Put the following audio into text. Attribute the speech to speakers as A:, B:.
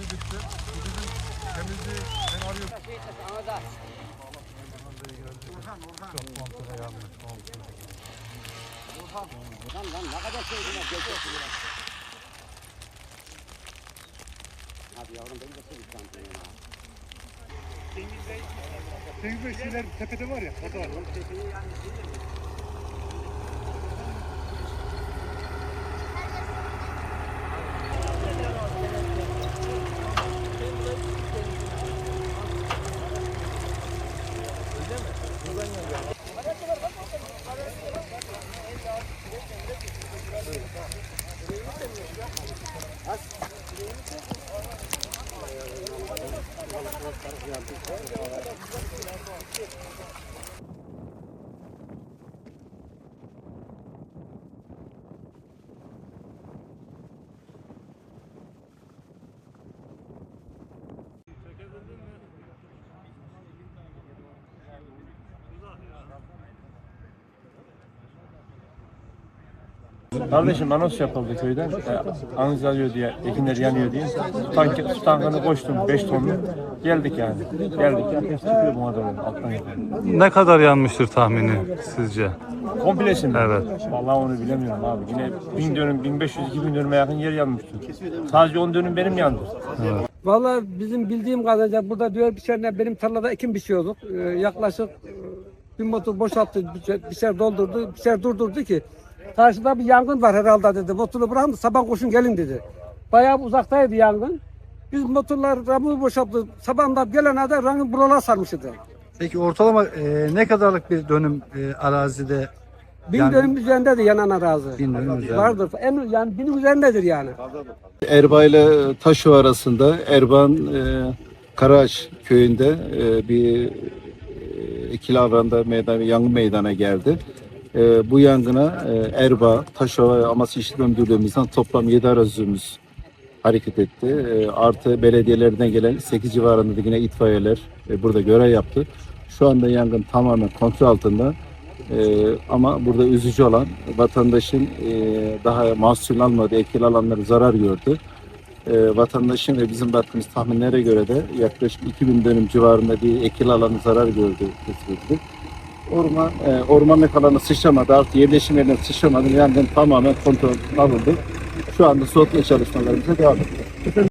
A: birlikte bizim temizliği ben arıyorum. Orhan, Orhan. Çok kontrol yanlış oldu. Orhan,
B: lan lan ne kadar şey buna geçiyorsun ya. Abi yavrum beni de sürüp kantın ya.
C: Denizde şeyler tepede var ya, o da var. Tepeyi yani Thank you.
D: Kardeşim anons yapıldı köyden. E, anons alıyor diye, ekinler yanıyor diye. Su, tanki, su tankını koştum 5 tonlu. Geldik yani. Geldik. Herkes çıkıyor bu kadar alttan yukarı.
E: Ne kadar yanmıştır tahmini sizce?
D: Komplesi mi?
E: Evet.
D: Vallahi onu bilemiyorum abi. Yine 1000 dönüm, 1500, 2000 dönüme yakın yer yanmıştır. Sadece 10 dönüm benim yandı.
F: Vallahi bizim bildiğim kadarıyla burada diyor bir sene benim tarlada ekim biçiyorduk. Ee, yaklaşık e, bir motor boşalttı, bir şey- bir şey doldurdu, bir şey durdurdu ki karşıda bir yangın var herhalde dedi. Motoru bırakın sabah koşun gelin dedi. Bayağı uzaktaydı yangın. Biz motorlar ramı boşalttı. Sabahından gelene de rangın buralar sarmıştı.
A: Peki ortalama e, ne kadarlık bir dönüm e, arazide
F: Bin
A: Yani-
F: dönüm üzerindedir yanan arazi.
A: bin dönüm üzerinde?
F: Vardır. En yani binin üzerindedir yani.
G: Erba ile Taşo arasında Erban e, Karaağaç köyünde e, bir e, ikili alanda meydan, yangın meydana geldi. E, bu yangına e, Erba, Taşo ve Amasya İşletme Müdürlüğümüzden toplam 7 arazimiz hareket etti. E, artı belediyelerden gelen 8 civarında da yine itfaiyeler e, burada görev yaptı. Şu anda yangın tamamen kontrol altında. Ee, ama burada üzücü olan vatandaşın e, daha mahsul almadığı ekil alanları zarar gördü. Ee, vatandaşın ve bizim baktığımız tahminlere göre de yaklaşık 2000 dönüm civarında bir ekil alanı zarar gördü tespit. Orman, e, ormanlık alanı sıçramadı, artı yerleşim yerine sıçramadı. Yangın tamamen kontrol alındı. Şu anda soğutma çalışmalarımıza devam ediyor.